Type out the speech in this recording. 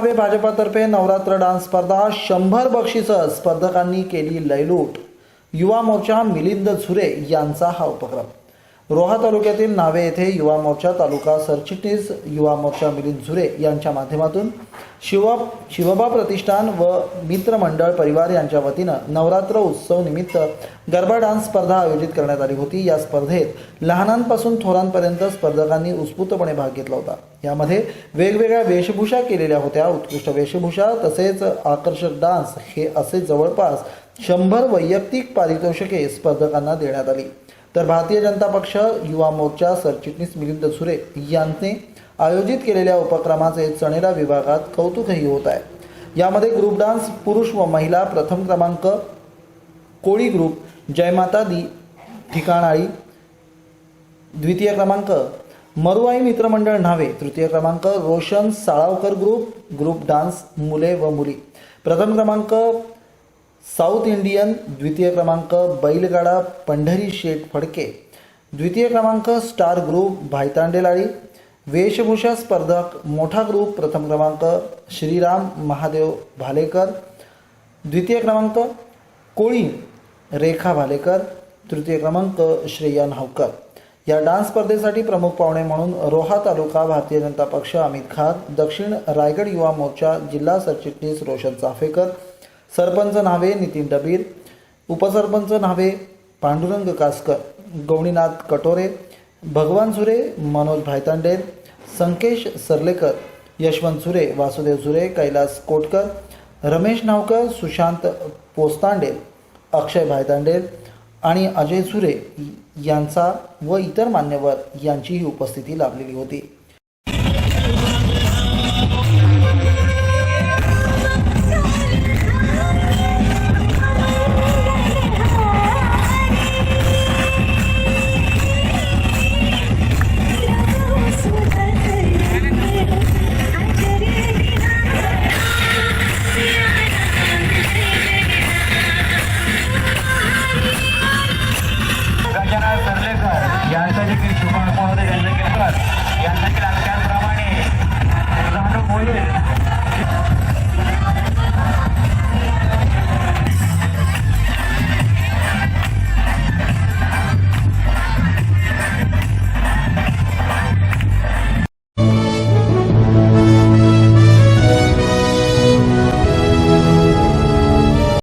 भाजपातर्फे नवरात्र डान्स स्पर्धा शंभर बक्षिसं स्पर्धकांनी केली लयलूट. युवा मोर्चा मिलिंद झुरे यांचा हा उपक्रम. रोहा तालुक्यातील नावे येथे युवा मोर्चा तालुका सरचिटणीस युवा मोर्चा मिलिंद झुरे यांच्या माध्यमातून शिव शिवबा प्रतिष्ठान व मित्रमंडळ परिवार यांच्या वतीनं नवरात्र उत्सव निमित्त गरबा डान्स स्पर्धा आयोजित करण्यात आली होती. या स्पर्धेत लहानांपासून थोरांपर्यंत स्पर्धकांनी उत्स्फूर्तपणे भाग घेतला होता. यामध्ये वेगवेगळ्या वेशभूषा केलेल्या होत्या. उत्कृष्ट वेशभूषा तसेच आकर्षक डान्स हे असे जवळपास शंभर वैयक्तिक पारितोषिके स्पर्धकांना देण्यात आली. तर भारतीय जनता पक्ष युवा मोर्चा सरचिटणीस मिलिंद सुरे यांनी आयोजित केलेल्या उपक्रमाचे चणेरा विभागात कौतुकही होत आहे. यामध्ये ग्रुप डान्स पुरुष व महिला प्रथम क्रमांक कोळी ग्रुप जयमाता दी ठिकाणाळी द्वितीय क्रमांक मरुआई मित्रमंडळ न्हावे तृतीय क्रमांक Roshan Salavkar group group dance मुले व मुली. प्रथम क्रमांक साऊथ इंडियन द्वितीय क्रमांक बैलगाडा पंढरी शेठ फडके द्वितीय क्रमांक स्टार ग्रुप भायतांडेलाळी वेशभूषा स्पर्धक मोठा ग्रुप प्रथम क्रमांक श्रीराम महादेव भालेकर द्वितीय क्रमांक कोळी रेखा भालेकर तृतीय क्रमांक श्रेया नावकर या डान्स स्पर्धेसाठी प्रमुख पाहुणे म्हणून रोहा तालुका भारतीय जनता पक्ष अमित खान दक्षिण रायगड युवा मोर्चा जिल्हा सरचिटणीस रोशन चाफेकर सरपंच नावे नितीन डबीर उपसरपंच नावे पांडुरंग कासकर गवणीनाथ कटोरे भगवान सुरे मनोज भायतांडे संकेश सरलेकर यशवंत सुरे वासुदेव सुरे कैलास कोटकर रमेश नावकर सुशांत पोस्तांडे अक्षय भायतांडे आणि अजय सुरे यांचा व इतर मान्यवर यांचीही उपस्थिती लाभलेली होती. सर्लेकर. यांचा देखील शुभांक महोदय यांचा देखील